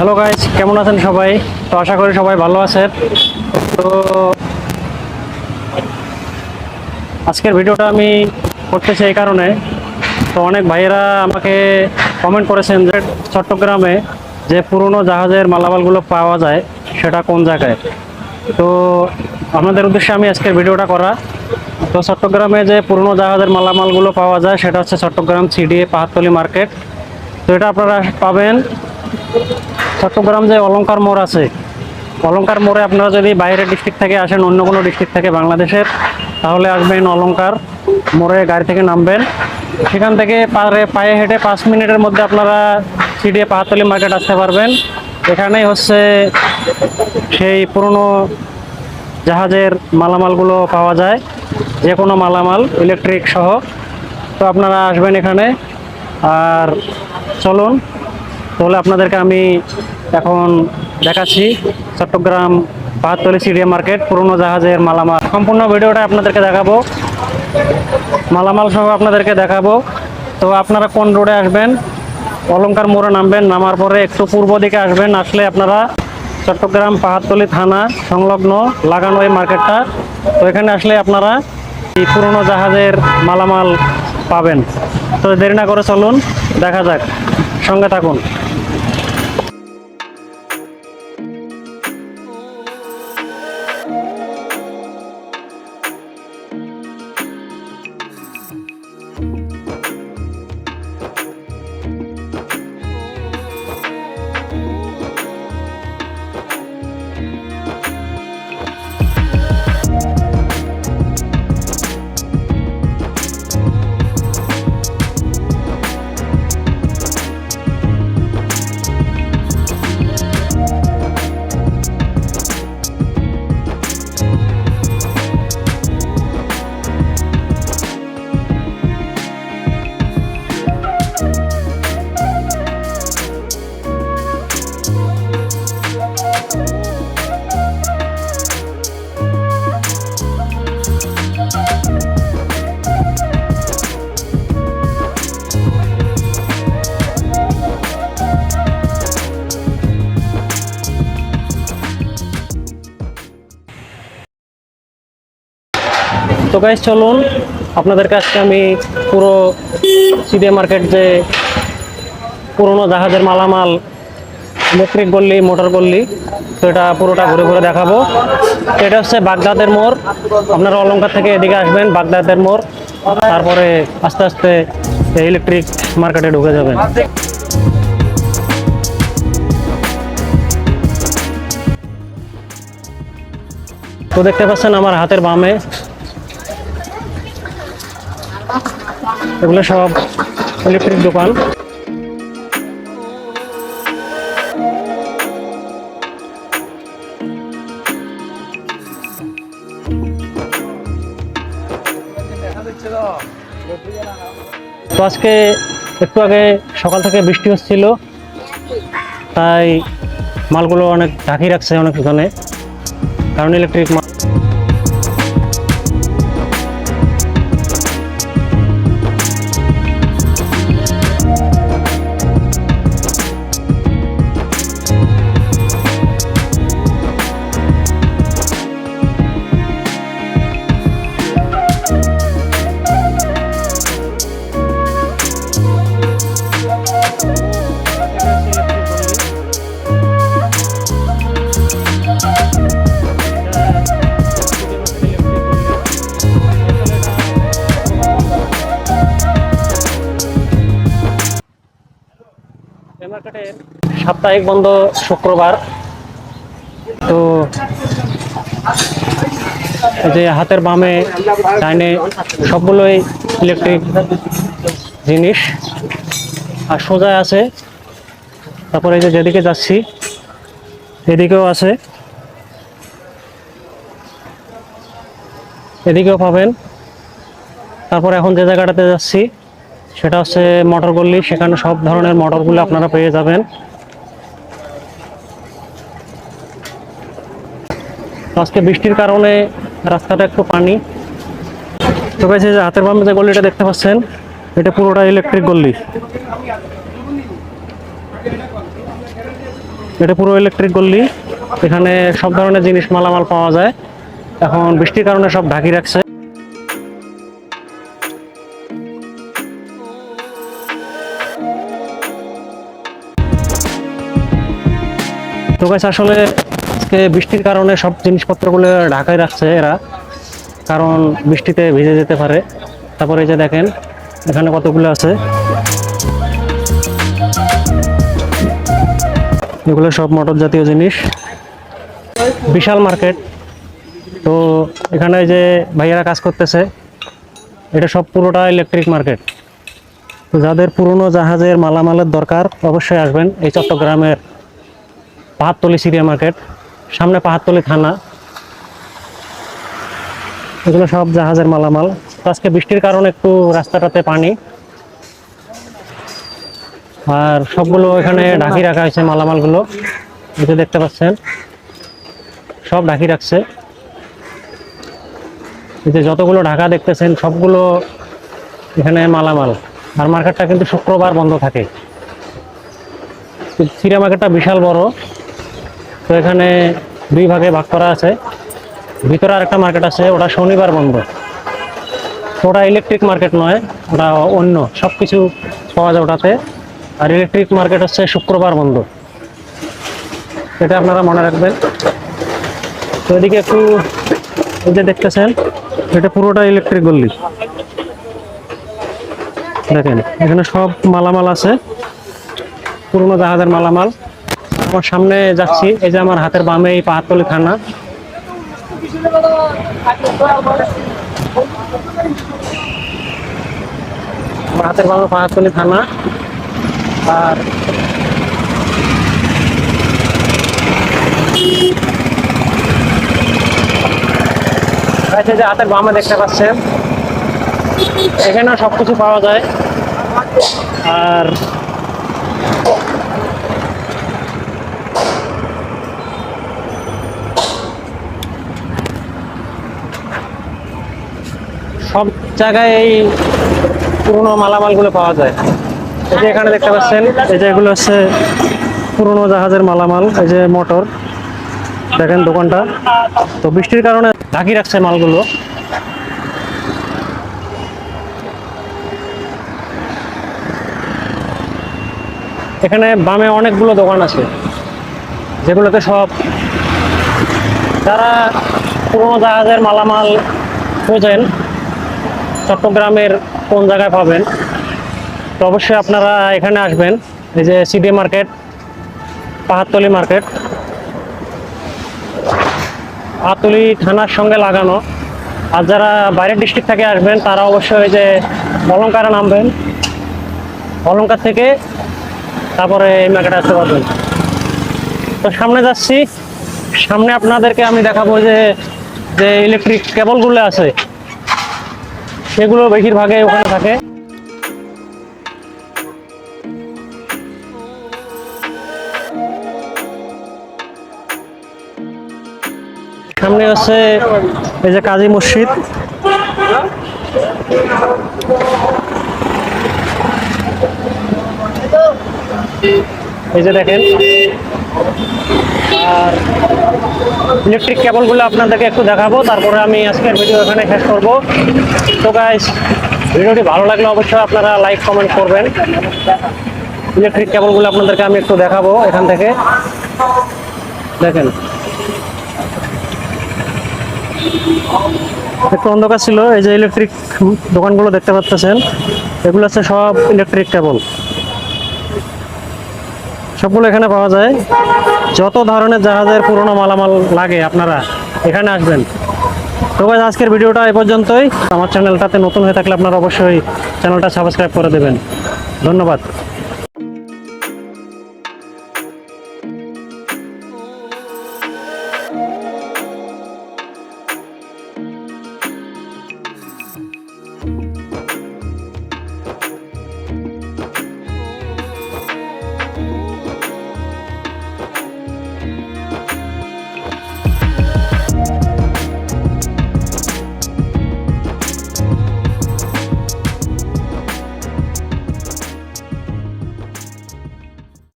Hello guys কেমন আছেন সবাই? তো আশা করি সবাই ভালো আছেন। তো আজকের ভিডিওটা আমি করতেছি এই কারণে। তো অনেক ভাইয়েরা আমাকে কমেন্ট করেছেন যে চট্টগ্রামে যে পুরনো জাহাজের মালামালগুলো পাওয়া যায়, সেটা কোন জায়গায়? তো আপনাদের উদ্দেশ্যে আমি আজকের ভিডিওটা করা। তো চট্টগ্রামে যে পুরনো জাহাজের মালামালগুলো পাওয়া যায়, সেটা হচ্ছে চট্টগ্রাম সিডিএ পাহাড়তলি মার্কেট। তো এটা আপনারা পাবেন। চট্টগ্রাম যে অলঙ্কার মোড় আছে অলঙ্কার মোড়ে আপনারা যদি বাইরের ডিস্ট্রিক্ট থেকে আসেন, অন্য কোনো ডিস্ট্রিক্ট থেকে বাংলাদেশের, তাহলে আসবেন অলঙ্কার মোড়ে গাড়ি থেকে নামবেন। সেখান থেকে পায়ে পায়ে হেঁটে পাঁচ মিনিটের মধ্যে আপনারা সিডিএ পাহাড়তলি মার্কেট আসতে পারবেন। এখানেই হচ্ছে সেই পুরনো জাহাজের মালামালগুলো পাওয়া যায়, যে কোনো মালামাল ইলেকট্রিক সহ। তো আপনারা আসবেন এখানে। আর চলুন তাহলে আপনাদেরকে আমি এখন দেখাচ্ছি চট্টগ্রাম পাহাড়তলি সিডিয়া মার্কেট, পুরনো জাহাজের মালামাল। সম্পূর্ণ ভিডিওটা আপনাদেরকে দেখাবো। মালামাল সহ আপনাদেরকে দেখাবো। তো আপনারা কোন রোডে আসবেন? অলঙ্কার মোড়ে নামবেন, নামার পরে একটু পূর্ব দিকে আসবেন, আসলে আপনারা চট্টগ্রাম পাহাড়তলি থানা সংলগ্ন লাগানো এই মার্কেটটা। তো এখানে আসলে আপনারা এই পুরনো জাহাজের মালামাল পাবেন। তো দেরি না করে চলুন, দেখা যাক। সঙ্গে থাকুন। তো গাইজ চলুন, আপনাদের কাছে আমি পুরো সিডিএ মার্কেট যে পুরনো জাহাজের মালামাল, ইলেকট্রিক গল্লি মোটর গল্লি তো এটা পুরোটা ঘুরে ঘুরে দেখাবো। এটা হচ্ছে বাগদাদের মোড়। আপনারা অলঙ্কার থেকে এদিকে আসবেন, বাগদাদের মোড়। তারপরে আস্তে আস্তে ইলেকট্রিক মার্কেটে ঢুকে যাবেন। তো দেখতে পাচ্ছেন আমার হাতের বামে এগুলো সব ইলেকট্রিক দোকান। তো আজকে একটু আগে সকাল থেকে বৃষ্টি হচ্ছিল, তাই মালগুলো অনেক ঢাকি রাখছে অনেক দোকানে কারণ ইলেকট্রিক এই সাপ্তাহিক বন্ধ শুক্রবার। তো যে হাতের বামে, ডাইনে সবগুলোই ইলেকট্রিক জিনিস। আর সোজা আছে। তারপরে এই যে যেদিকে যাচ্ছি, এদিকেও আছে। এদিকেও পাবেন। তারপর এখন যে জায়গাটাতে যাচ্ছি, সেটা হচ্ছে মোটর গল্লি সেখানে সব ধরনের মোটরগুলো আপনারা পেয়ে যাবেন। আজকে বৃষ্টির কারণে রাস্তাটা একটু পানি। তো গাইস যে হাতের বামে যে গল্লিটা দেখতে পাচ্ছেন, এটা পুরোটা ইলেকট্রিক গল্লি এটা পুরো ইলেকট্রিক গল্লি এখানে সব ধরনের জিনিস মালামাল পাওয়া যায়। এখন বৃষ্টির কারণে সব ঢাকি রাখছে। তো গাছ আসলে আজকে বৃষ্টির কারণে সব জিনিসপত্রগুলো ঢাকায় রাখছে এরা। কারণ বৃষ্টিতে ভিজে যেতে পারে। তারপরে যে দেখেন, এখানে কতগুলো আছে। এগুলো সব মটর জাতীয় জিনিস। বিশাল মার্কেট। তো এখানে যে ভাইয়ারা কাজ করতেছে, এটা সব পুরোটা ইলেকট্রিক মার্কেট। তো যাদের পুরনো জাহাজের মালামালের দরকার, অবশ্যই আসবেন এই চট্টগ্রামের পাহাড়তলি সিরিয়া মার্কেট। সামনে পাহাড়তলি থানা এগুলো সব জাহাজের মালামাল। তো আজকে বৃষ্টির কারণে একটু রাস্তাটাতে পানি। আর সবগুলো এখানে ঢাকি রাখা হয়েছে মালামালগুলো। যে দেখতে পাচ্ছেন, সব ঢাকি রাখছে। যে যতগুলো ঢাকা দেখতেছেন, সবগুলো এখানে মালামাল। আর মার্কেটটা কিন্তু শুক্রবার বন্ধ থাকে। সিরিয়া মার্কেটটা বিশাল বড়। তো এখানে দুই ভাগে ভাগ করা আছে। ভিতরে আরেকটা মার্কেট আছে, ওটা শনিবার বন্ধ। ওটা ইলেকট্রিক মার্কেট নয়, ওটা অন্য সব কিছু পাওয়া যায় ওটাতে। আর ইলেকট্রিক মার্কেট হচ্ছে শুক্রবার বন্ধ। এটা আপনারা মনে রাখবেন। তো এদিকে একটু এই যে দেখতেছেন, এটা পুরোটা ইলেকট্রিক গল্লি দেখেন, এখানে সব মালামাল আছে। পুরোনো জাহাজের মালামাল। আমার সামনে যাচ্ছি, এই যে আমার হাতের বামে এই পাহাড়তলি থানা হাতের বামে পাহাড়তলি থানা আর যে হাতের বামে দেখতে পাচ্ছেন, এখানেও সবকিছু পাওয়া যায়। আর সব জায়গায় এই পুরনো মালামালগুলো পাওয়া যায়। এই যে এখানে দেখতে পাচ্ছেন, এই যে এগুলো হচ্ছে পুরনো জাহাজের মালামাল, এই যে মোটর। দেখেন দোকানটা। তো বৃষ্টির কারণে ঢাকি রাখছে মালগুলো। এখানে বামে অনেকগুলো দোকান আছে, যেগুলোতে সব যারা পুরনো জাহাজের মালামাল খোঁজেন চট্টগ্রামের কোন জায়গায় পাবেন? তো অবশ্যই আপনারা এখানে আসবেন। এই যে CD market Pahartali market. Pahartali থানার সঙ্গে লাগানো। আর যারা বাইরের ডিস্ট্রিক্ট থেকে আসবেন, তারা অবশ্যই যে অলঙ্কারে নামবেন। অলঙ্কার থেকে তারপরে এই মার্কেটে আসতে পারবেন। তো সামনে যাচ্ছি। সামনে আপনাদেরকে আমি দেখাবো যে যে ইলেকট্রিক কেবলগুলো আছে। সেগুলো বেশিরভাগে ওখানে থাকে। সামনে আছে এই যে কাজী মসজিদ। এই যে দেখেন। আর ইলেকট্রিক কেবলগুলো আপনাদেরকে একটু দেখাবো, তারপরে আমি আজকের ভিডিও এখানে শেষ করব। তো গাইস ভিডিওটি ভালো লাগলে অবশ্যই আপনারা লাইক কমেন্ট করবেন। ইলেকট্রিক কেবলগুলো আপনাদেরকে আমি একটু দেখাবো এখান থেকে। দেখেন। একটু অন্ধকার ছিল, এই যে ইলেকট্রিক দোকানগুলো দেখতে পাচ্ছেন, এগুলো হচ্ছে সব ইলেকট্রিক কেবল সবগুলো এখানে পাওয়া যায়। যত ধরনের জাহাজের পুরনো মালামাল লাগে আপনারা এখানে আসবেন। তো ভাই আজকের ভিডিওটা এ পর্যন্তই। আমার চ্যানেলটাতে নতুন হয়ে থাকলে আপনারা অবশ্যই চ্যানেলটা সাবস্ক্রাইব করে দেবেন। ধন্যবাদ।